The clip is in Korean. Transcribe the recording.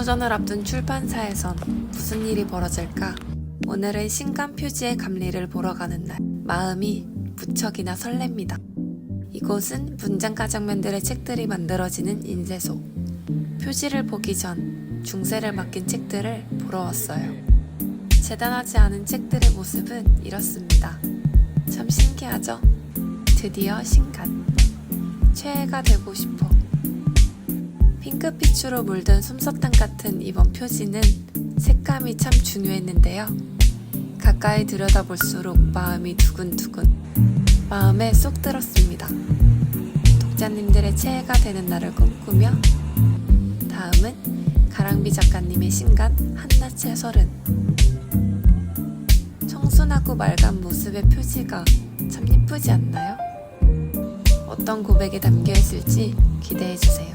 도전을 앞둔 출판사에선 무슨 일이 벌어질까? 오늘은 신간 표지의 감리를 보러 가는 날. 마음이 무척이나 설렙니다. 이곳은 문장가 장면들의 책들이 만들어지는 인쇄소. 표지를 보기 전 중세를 맡긴 책들을 보러 왔어요. 재단하지 않은 책들의 모습은 이렇습니다. 참 신기하죠? 드디어 신간. 최애가 되고 싶어. 핑크빛으로 물든 솜사탕 같은 이번 표지는 색감이 참 중요했는데요. 가까이 들여다볼수록 마음이 두근두근. 마음에 쏙 들었습니다. 독자님들의 최애가 되는 날을 꿈꾸며 다음은 가랑비 작가님의 신간 한낮의 설은 청순하고 맑은 모습의 표지가 참 예쁘지 않나요? 어떤 고백이 담겨 있을지 기대해 주세요.